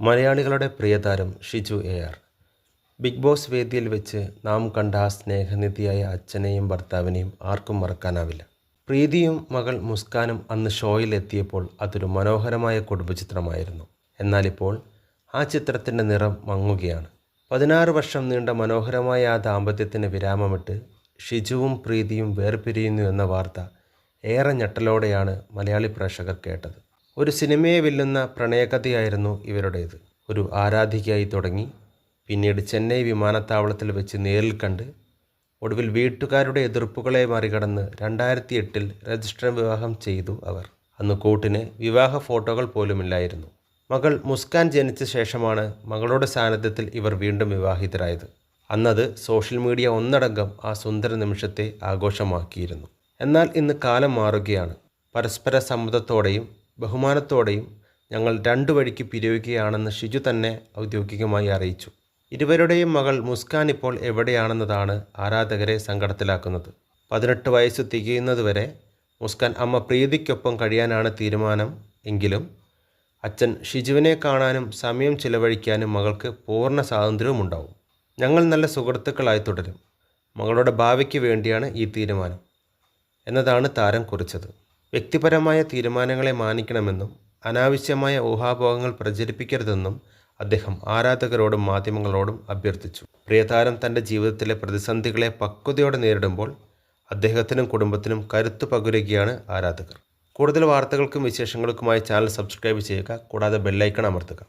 മലയാളികളുടെ പ്രിയതാരം Shiju A R Bigg Boss വേദിയിൽ വെച്ച് നാം കണ്ട ആ സ്നേഹനിധിയായ അച്ഛനെയും ഭർത്താവിനെയും ആർക്കും മറക്കാനാവില്ല. പ്രീതിയും മകൾ മുസ്കാനും അന്ന് ഷോയിൽ എത്തിയപ്പോൾ അതൊരു മനോഹരമായ കുടുംബചിത്രമായിരുന്നു. എന്നാലിപ്പോൾ ആ ചിത്രത്തിന്റെ നിറം മങ്ങുകയാണ്. പതിനാറ് വർഷം നീണ്ട മനോഹരമായ ആ ദാമ്പത്യത്തിന് വിരാമമിട്ട് ഷിജുവും പ്രീതിയും വേർപിരിയുന്നു എന്ന വാർത്ത ഏറെ ഞെട്ടലോടെയാണ് മലയാളി പ്രേക്ഷകർ കേട്ടത്. ഒരു സിനിമയെ വെല്ലുന്ന പ്രണയകഥയായിരുന്നു ഇവരുടേത്. ഒരു ആരാധികയായി തുടങ്ങി. പിന്നീട് ചെന്നൈ വിമാനത്താവളത്തിൽ വെച്ച് നേരിൽ കണ്ട് ഒടുവിൽ വീട്ടുകാരുടെ എതിർപ്പുകളെ മറികടന്ന് രണ്ടായിരത്തി എട്ടിൽ രജിസ്റ്റർ വിവാഹം ചെയ്തു അവർ. അന്ന് കൂട്ടിന് വിവാഹ ഫോട്ടോകൾ പോലുമില്ലായിരുന്നു. മകൾ മുസ്കാൻ ജനിച്ച ശേഷമാണ് മകളുടെ സാന്നിധ്യത്തിൽ ഇവർ വീണ്ടും വിവാഹിതരായത്. അന്നത് സോഷ്യൽ മീഡിയ ഒന്നടങ്കം ആ സുന്ദര നിമിഷത്തെ ആഘോഷമാക്കിയിരുന്നു. എന്നാൽ ഇന്ന് കാലം മാറുകയാണ്. പരസ്പര സമ്മതത്തോടെയും ബഹുമാനത്തോടെയും ഞങ്ങൾ രണ്ടു വഴിക്ക് പിരിയുകയാണെന്ന് ഷിജു തന്നെ ഔദ്യോഗികമായി അറിയിച്ചു. ഇരുവരുടെയും മകൾ മുസ്കാൻ ഇപ്പോൾ എവിടെയാണെന്നതാണ് ആരാധകരെ സങ്കടത്തിലാക്കുന്നത്. പതിനെട്ട് വയസ്സ് തികയുന്നതുവരെ മുസ്കാൻ അമ്മ പ്രീതിക്കൊപ്പം കഴിയാനാണ് തീരുമാനം എങ്കിലും അച്ഛൻ ഷിജുവിനെ കാണാനും സമയം ചിലവഴിക്കാനും മകൾക്ക് പൂർണ സ്വാതന്ത്ര്യവും ഉണ്ടാവും. ഞങ്ങൾ നല്ല സുഹൃത്തുക്കളായി തുടരും. മകളുടെ ഭാവിക്ക് വേണ്ടിയാണ് ഈ തീരുമാനം. എന്നതാണ് താരം കുറിച്ചത്. വ്യക്തിപരമായ തീരുമാനങ്ങളെ മാനിക്കണമെന്നും അനാവശ്യമായ ഊഹാപോഹങ്ങൾ പ്രചരിപ്പിക്കരുതെന്നും അദ്ദേഹം ആരാധകരോടും മാധ്യമങ്ങളോടും അഭ്യർത്ഥിച്ചു. പ്രിയതാരം തന്റെ ജീവിതത്തിലെ പ്രതിസന്ധികളെ പക്വതയോടെ നേരിടുമ്പോൾ അദ്ദേഹത്തിനും കുടുംബത്തിനും കരുത്തു പകരുകയാണ് ആരാധകർ. കൂടുതൽ വാർത്തകൾക്കും വിശേഷങ്ങൾക്കുമായി ചാനൽ സബ്സ്ക്രൈബ് ചെയ്യുക. കൂടാതെ ബെല്ലൈക്കൺ അമർത്തുക.